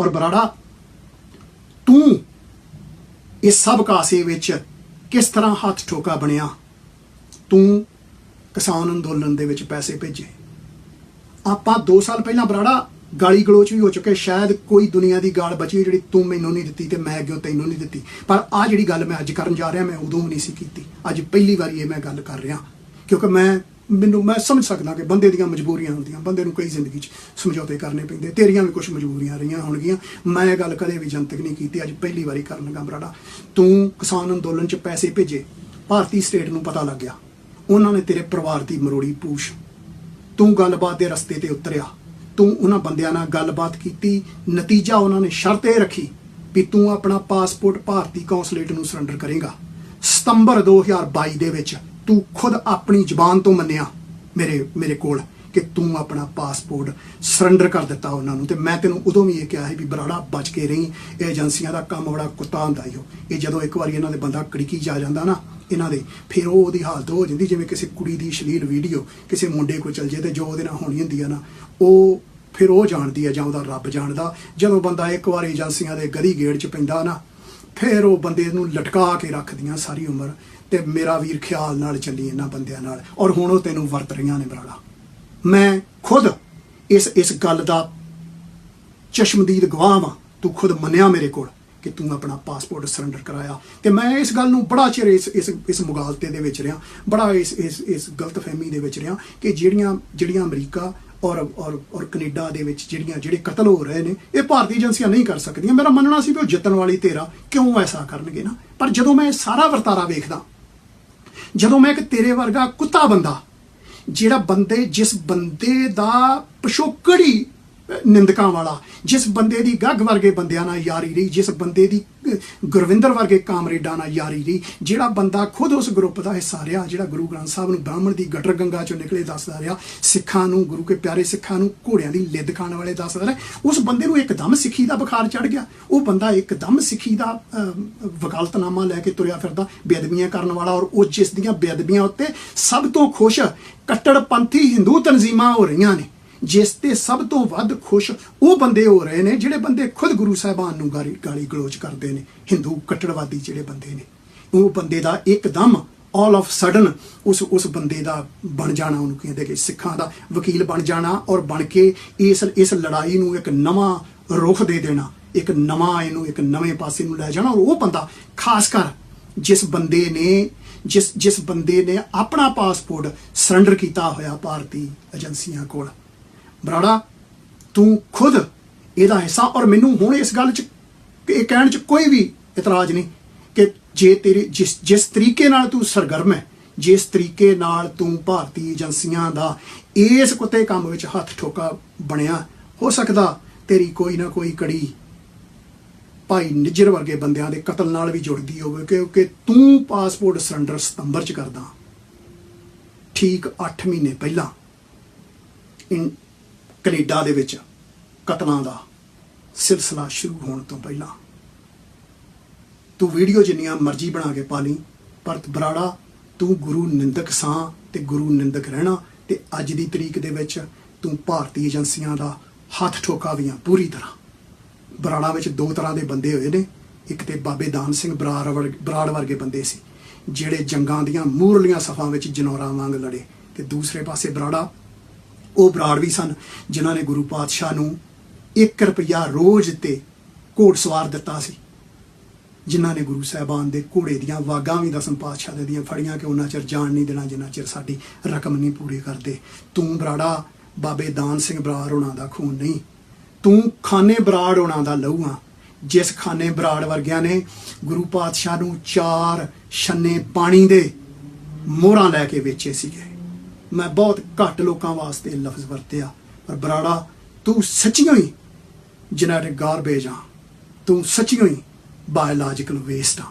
ਔਰ ਬਰਾੜਾ, ਤੂੰ ਇਸ ਸਭ ਕਾਸੇ ਵਿੱਚ ਕਿਸ ਤਰ੍ਹਾਂ ਹੱਥ ਠੋਕਾ ਬਣਿਆ? ਤੂੰ ਕਿਸਾਨ ਅੰਦੋਲਨ ਦੇ ਵਿੱਚ ਪੈਸੇ ਭੇਜੇ। ਆਪਾਂ 2 ਸਾਲ ਪਹਿਲਾਂ ਬਰਾੜਾ ਗਾਲੀ ਗਲੋਚ ਵੀ ਹੋ ਚੁੱਕੇ, ਸ਼ਾਇਦ ਕੋਈ ਦੁਨੀਆ ਦੀ ਗਾਲ ਬਚੀ ਜਿਹੜੀ ਤੂੰ ਮੈਨੂੰ ਨਹੀਂ ਦਿੱਤੀ ਤੇ ਮੈਂ ਅੱਗੇ ਤੈਨੂੰ ਨਹੀਂ ਦਿੱਤੀ। ਪਰ ਆ ਜਿਹੜੀ ਗੱਲ ਮੈਂ ਅੱਜ ਕਰਨ ਜਾ ਰਿਹਾ, ਮੈਂ ਉਦੋਂ ਵੀ ਨਹੀਂ ਸੀ ਕੀਤੀ। ਅੱਜ ਪਹਿਲੀ ਵਾਰੀ ਇਹ ਮੈਂ ਗੱਲ ਕਰ ਰਿਹਾ, ਕਿਉਂਕਿ ਮੈਂ ਮੈਨੂੰ ਮੈਂ ਸਮਝ ਸਕਦਾ ਕਿ ਬੰਦੇ ਦੀਆਂ ਮਜਬੂਰੀਆਂ ਹੁੰਦੀਆਂ, ਬੰਦੇ ਨੂੰ ਕਈ ਜ਼ਿੰਦਗੀ 'ਚ ਸਮਝੌਤੇ ਕਰਨੇ ਪੈਂਦੇ, ਤੇਰੀਆਂ ਵੀ ਕੁਝ ਮਜਬੂਰੀਆਂ ਰਹੀਆਂ ਹੋਣਗੀਆਂ। ਮੈਂ ਇਹ ਗੱਲ ਕਦੇ ਵੀ ਜਨਤਕ ਨਹੀਂ ਕੀਤੀ, ਅੱਜ ਪਹਿਲੀ ਵਾਰੀ ਕਰਨ ਲੱਗਾ ਬਰਾੜਾ ਤੂੰ ਕਿਸਾਨ ਅੰਦੋਲਨ 'ਚ ਪੈਸੇ ਭੇਜੇ, ਭਾਰਤੀ ਸਟੇਟ ਨੂੰ ਪਤਾ ਲੱਗ ਗਿਆ। ਉਹਨਾਂ ਨੇ ਤੇਰੇ ਪਰਿਵਾਰ ਦੀ ਮਰੋੜੀ ਪੂਛ। ਤੂੰ ਗੱਲਬਾਤ ਦੇ ਰਸਤੇ ਤੇ ਉਤਰਿਆ। ਤੂੰ ਉਹਨਾਂ ਬੰਦਿਆਂ ਨਾਲ ਗੱਲਬਾਤ ਕੀਤੀ, ਨਤੀਜਾ ਉਹਨਾਂ ਨੇ ਸ਼ਰਤ ਇਹ ਰੱਖੀ ਵੀ ਤੂੰ ਆਪਣਾ ਪਾਸਪੋਰਟ ਭਾਰਤੀ ਕੌਂਸੂਲੇਟ ਨੂੰ ਸਰੈਂਡਰ ਕਰੇਗਾ। ਸਤੰਬਰ 2022 ਦੇ ਵਿੱਚ ਤੂੰ ਖੁਦ ਆਪਣੀ ਜ਼ੁਬਾਨ ਤੋਂ ਮੰਨਿਆ ਮੇਰੇ ਮੇਰੇ ਕੋਲ ਕਿ ਤੂੰ ਆਪਣਾ ਪਾਸਪੋਰਟ ਸਰੈਂਡਰ ਕਰ ਦਿੱਤਾ ਉਹਨਾਂ ਨੂੰ ਤੇ ਮੈਂ ਤੈਨੂੰ ਉਦੋਂ ਵੀ ਇਹ ਕਿਹਾ ਸੀ ਵੀ ਬਰਾੜਾ ਬਚ ਕੇ ਰਹੀ, ਇਹ ਏਜੰਸੀਆਂ ਦਾ ਕੰਮ ਬੜਾ ਕੁੱਤਾ ਹੁੰਦਾ ਈ ਓ। ਇਹ ਜਦੋਂ ਇੱਕ ਵਾਰੀ ਇਹਨਾਂ ਦੇ ਬੰਦਾ ਕੜਕੀ ਜਾ ਜਾਂਦਾ ਨਾ, ਇਹਨਾਂ ਦੇ, ਫਿਰ ਉਹ ਉਹਦੀ ਹਾਲਤ ਹੋ ਜਾਂਦੀ ਜਿਵੇਂ ਕਿਸੇ ਕੁੜੀ ਦੀ ਸ਼ਲੀਲ ਵੀਡੀਓ ਕਿਸੇ ਮੁੰਡੇ ਕੋਲ ਚਲ ਜੇ ਤੇ ਜੋ ਉਹਦੇ ਨਾਲ ਹੋਣੀ ਹੁੰਦੀ ਆ ਨਾ, ਉਹ ਫਿਰ ਉਹ ਜਾਣਦੀ ਆ ਜਾਂ ਉਹਦਾ ਰੱਬ ਜਾਣਦਾ। ਜਦੋਂ ਬੰਦਾ ਇੱਕ ਵਾਰ ਏਜੰਸੀਆਂ ਦੇ ਗਦੀ ਗੇੜ 'ਚ ਪੈਂਦਾ ਨਾ ਫਿਰ ਉਹ ਬੰਦੇ ਨੂੰ ਲਟਕਾ ਕੇ ਰੱਖਦੀਆਂ ਸਾਰੀ ਉਮਰ ਤੇ ਮੇਰਾ ਵੀਰ ਖਿਆਲ ਨਾਲ ਚੱਲੀ ਇਹਨਾਂ ਬੰਦਿਆਂ ਨਾਲ ਔਰ ਹੁਣ ਉਹ ਤੈਨੂੰ ਵਰਤ ਰਹੀਆਂ ਨੇ ਬਰਾੜਾ ਮੈਂ ਖੁਦ ਇਸ ਇਸ ਗੱਲ ਦਾ ਚਸ਼ਮਦੀਦ ਗਵਾਹ ਵਾਂ। ਤੂੰ ਖੁਦ ਮੰਨਿਆ ਮੇਰੇ ਕੋਲ ਕਿ ਤੂੰ ਆਪਣਾ ਪਾਸਪੋਰਟ ਸਰੈਂਡਰ ਕਰਾਇਆ। ਤੇ ਮੈਂ ਇਸ ਗੱਲ ਨੂੰ ਬੜਾ ਚਿਰ ਇਸ ਇਸ ਇਸ ਮੁਗਾਲਤੇ ਦੇ ਵਿੱਚ ਰਿਹਾ, ਬੜਾ ਇਸ ਇਸ ਇਸ ਗਲਤਫਹਿਮੀ ਦੇ ਵਿੱਚ ਰਿਹਾ ਕਿ ਜਿਹੜੀਆਂ ਜਿਹੜੀਆਂ ਅਮਰੀਕਾ ਔਰ ਔਰ ਔਰ ਕੈਨੇਡਾ ਦੇ ਵਿੱਚ ਜਿਹੜੀਆਂ, ਜਿਹੜੇ ਕਤਲ ਹੋ ਰਹੇ ਨੇ, ਇਹ ਭਾਰਤੀ ਏਜੰਸੀਆਂ ਨਹੀਂ ਕਰ ਸਕਦੀਆਂ। ਮੇਰਾ ਮੰਨਣਾ ਸੀ ਵੀ ਉਹ ਜਿੱਤਣ ਵਾਲੀ ਤੇਰਾ ਕਿਉਂ ਐਸਾ ਕਰਨਗੇ ਨਾ? ਪਰ ਜਦੋਂ ਮੈਂ ਸਾਰਾ ਵਰਤਾਰਾ ਵੇਖਦਾ, ਜਦੋਂ ਮੈਂ ਇੱਕ ਤੇਰੇ ਵਰਗਾ ਕੁੱਤਾ ਬੰਦਾ, ਜਿਹੜਾ ਬੰਦੇ, ਜਿਸ ਬੰਦੇ ਦਾ ਪਿਛੋਕੜੀ ਨਿੰਦਕਾਂ ਵਾਲਾ, ਜਿਸ ਬੰਦੇ ਦੀ ਗੱਗ ਵਰਗੇ ਬੰਦਿਆਂ ਨਾਲ ਯਾਰੀ ਰਹੀ, ਜਿਸ ਬੰਦੇ ਦੀ ਗੁਰਵਿੰਦਰ ਵਰਗੇ ਕਾਮਰੇਡਾਂ ਨਾਲ ਯਾਰੀ ਰਹੀ, ਜਿਹੜਾ ਬੰਦਾ ਖੁਦ ਉਸ ਗਰੁੱਪ ਦਾ ਹਿੱਸਾ ਰਿਹਾ, ਜਿਹੜਾ ਗੁਰੂ ਗ੍ਰੰਥ ਸਾਹਿਬ ਨੂੰ ਬ੍ਰਾਹਮਣ ਦੀ ਗਟਰ ਗੰਗਾ ਚੋਂ ਨਿਕਲੇ ਦੱਸਦਾ ਰਿਹਾ, ਸਿੱਖਾਂ ਨੂੰ, ਗੁਰੂ ਕੇ ਪਿਆਰੇ ਸਿੱਖਾਂ ਨੂੰ ਘੋੜਿਆਂ ਦੀ ਲਿੱਦ ਖਾਣ ਵਾਲੇ ਦੱਸਦਾ ਰਿਹਾ, ਉਸ ਬੰਦੇ ਨੂੰ ਇੱਕਦਮ ਸਿੱਖੀ ਦਾ ਬੁਖਾਰ ਚੜ ਗਿਆ। ਉਹ ਬੰਦਾ ਇੱਕਦਮ ਸਿੱਖੀ ਦਾ ਵਕਾਲਤਨਾਮਾ ਲੈ ਕੇ ਤੁਰਿਆ ਫਿਰਦਾ, ਬੇਅਦਬੀਆਂ ਕਰਨ ਵਾਲਾ ਔਰ ਉਹ ਜਿਸ ਦੀਆਂ ਬੇਅਦਬੀਆਂ ਉੱਤੇ ਸਭ ਤੋਂ ਖੁਸ਼ ਕੱਟੜਪੰਥੀ ਹਿੰਦੂ ਤਨਜ਼ੀਮਾਂ ਹੋ ਰਹੀਆਂ ਨੇ। ਜਿਸ ਤੇ ਸਭ ਤੋਂ ਵੱਧ ਖੁਸ਼ ਉਹ ਬੰਦੇ ਹੋ ਰਹੇ ਨੇ ਜਿਹੜੇ ਬੰਦੇ ਖੁਦ ਗੁਰੂ ਸਾਹਿਬਾਨ ਨੂੰ ਗਾਲੀ ਗਾਲੀ ਗਲੋਚ ਕਰਦੇ ਨੇ, ਹਿੰਦੂ ਕੱਟੜਵਾਦੀ ਜਿਹੜੇ ਬੰਦੇ ਨੇ। ਉਹ ਬੰਦੇ ਦਾ ਇੱਕਦਮ ਆਲ ਆਫ ਸਡਨ ਉਸ ਉਸ ਬੰਦੇ ਦਾ ਬਣ ਜਾਣਾ, ਉਹਨੂੰ ਕਹਿੰਦੇ ਕਿ ਸਿੱਖਾਂ ਦਾ ਵਕੀਲ ਬਣ ਜਾਣਾ ਔਰ ਬਣ ਕੇ ਇਸ ਇਸ ਲੜਾਈ ਨੂੰ ਇੱਕ ਨਵਾਂ ਰੁਖ ਦੇ ਦੇਣਾ, ਇੱਕ ਨਵਾਂ ਇਹਨੂੰ ਇੱਕ ਨਵੇਂ ਪਾਸੇ ਨੂੰ ਲੈ ਜਾਣਾ ਔਰ ਉਹ ਬੰਦਾ ਖਾਸ ਕਰ ਜਿਸ ਬੰਦੇ ਨੇ ਜਿਸ ਜਿਸ ਬੰਦੇ ਨੇ ਆਪਣਾ ਪਾਸਪੋਰਟ ਸਰੈਂਡਰ ਕੀਤਾ ਹੋਇਆ ਭਾਰਤੀ ਏਜੰਸੀਆਂ ਕੋਲ ਬਰਾੜਾ, ਤੂੰ ਖੁਦ ਇਹਦਾ ਹਿੱਸਾ ਔਰ ਮੈਨੂੰ ਹੁਣ ਇਸ ਗੱਲ 'ਚ, ਇਹ ਕਹਿਣ 'ਚ ਕੋਈ ਵੀ ਇਤਰਾਜ਼ ਨਹੀਂ ਕਿ ਜੇ ਤੇਰੀ ਜਿਸ ਜਿਸ ਤਰੀਕੇ ਨਾਲ ਤੂੰ ਸਰਗਰਮ ਹੈ, ਜਿਸ ਤਰੀਕੇ ਨਾਲ ਤੂੰ ਭਾਰਤੀ ਏਜੰਸੀਆਂ ਦਾ ਇਸ ਕੁੱਤੇ ਕੰਮ ਵਿੱਚ ਹੱਥ ਠੋਕਾ ਬਣਿਆ, ਹੋ ਸਕਦਾ ਤੇਰੀ ਕੋਈ ਨਾ ਕੋਈ ਕੜੀ ਭਾਈ ਨਿੱਜਰ ਵਰਗੇ ਬੰਦਿਆਂ ਦੇ ਕਤਲ ਨਾਲ ਵੀ ਜੁੜਦੀ ਹੋਵੇ ਕਿਉਂਕਿ ਤੂੰ ਪਾਸਪੋਰਟ ਸਰੈਂਡਰ ਸਤੰਬਰ 'ਚ ਕਰਦਾ। ਠੀਕ 8 ਮਹੀਨੇ ਪਹਿਲਾਂ, ਇਨ ਕੈਨੇਡਾ ਦੇ ਵਿੱਚ ਕਤਲਾਂ ਦਾ ਸਿਲਸਿਲਾ ਸ਼ੁਰੂ ਹੋਣ ਤੋਂ ਪਹਿਲਾਂ। ਤੂੰ ਵੀਡੀਓ ਜਿੰਨੀਆਂ ਮਰਜ਼ੀ ਬਣਾ ਕੇ ਪਾ ਲਈ, ਪਰ ਬਰਾੜਾ, ਤੂੰ ਗੁਰੂ ਨਿੰਦਕ ਸਾਂ ਤੇ ਗੁਰੂ ਨਿੰਦਕ ਰਹਿਣਾ ਤੇ ਅੱਜ ਦੀ ਤਰੀਕ ਦੇ ਵਿੱਚ ਤੂੰ ਭਾਰਤੀ ਏਜੰਸੀਆਂ ਦਾ ਹੱਥ ਠੋਕਾ ਵੀ ਆ ਪੂਰੀ ਤਰ੍ਹਾਂ। ਬਰਾੜਾ ਵਿੱਚ ਦੋ ਤਰ੍ਹਾਂ ਦੇ ਬੰਦੇ ਹੋਏ ਨੇ, ਇੱਕ ਤੇ ਬਾਬੇ ਦਾਨ ਸਿੰਘ ਬਰਾੜ ਵਰਗੇ ਬਰਾੜ ਵਰਗੇ ਬੰਦੇ ਸੀ, ਜਿਹੜੇ ਜੰਗਾਂ ਦੀਆਂ ਮੂਰਲੀਆਂ ਸਫਾਂ ਵਿੱਚ ਜਨੌਰਾਂ ਵਾਂਗ ਲੜੇ ਤੇ ਦੂਸਰੇ ਪਾਸੇ ਬਰਾੜਾ ਉਹ ਬਰਾੜ ਵੀ ਸਨ, ਜਿਨ੍ਹਾਂ ਨੇ ਗੁਰੂ ਪਾਤਸ਼ਾਹ ਨੂੰ 1 ਰੁਪਿਆ ਰੋਜ਼ ਤੇ ਘੋੜ ਸਵਾਰ ਦਿੱਤਾ ਸੀ, ਜਿਨ੍ਹਾਂ ਨੇ ਗੁਰੂ ਸਾਹਿਬਾਨ ਦੇ ਘੋੜੇ ਦੀਆਂ ਵਾਗਾਂ ਵੀ ਦਸਮ ਪਾਤਸ਼ਾਹ ਦੇ ਦੀਆਂ ਫੜੀਆਂ ਕਿ ਉਹਨਾਂ ਚਿਰ ਜਾਣ ਨਹੀਂ ਦੇਣਾ, ਜਿੰਨਾ ਚਿਰ ਸਾਡੀ ਰਕਮ ਨਹੀਂ ਪੂਰੀ ਕਰਦੇ। ਤੂੰ ਬਰਾੜਾ, ਬਾਬੇ ਦਾਨ ਸਿੰਘ ਬਰਾੜ ਉਹਨਾਂ ਦਾ ਖੂਨ ਨਹੀਂ, ਤੂੰ ਖਾਨੇ ਬਰਾੜ ਉਹਨਾਂ ਦਾ ਲਹੂ ਆ ਜਿਸ ਖਾਨੇ ਬਰਾੜ ਵਰਗਿਆਂ ਨੇ ਗੁਰੂ ਪਾਤਸ਼ਾਹ ਨੂੰ ਚਾਰ ਛੰਨੇ ਪਾਣੀ ਦੇ ਮੋਹਰਾਂ ਲੈ ਕੇ ਵੇਚੇ ਸੀਗੇ। ਮੈਂ ਬਹੁਤ ਘੱਟ ਲੋਕਾਂ ਵਾਸਤੇ ਲਫ਼ਜ਼ ਵਰਤਿਆ। ਪਰ ਬਰਾੜਾ, ਤੂੰ ਸੱਚੀਓ ਹੀ ਜਨੈਟਿਕ ਗਾਰਬੇਜ ਆ। ਤੂੰ ਸੱਚੀਓ ਹੀ ਬਾਇਓਲੋਜੀਕਲ ਵੇਸਟ ਆ।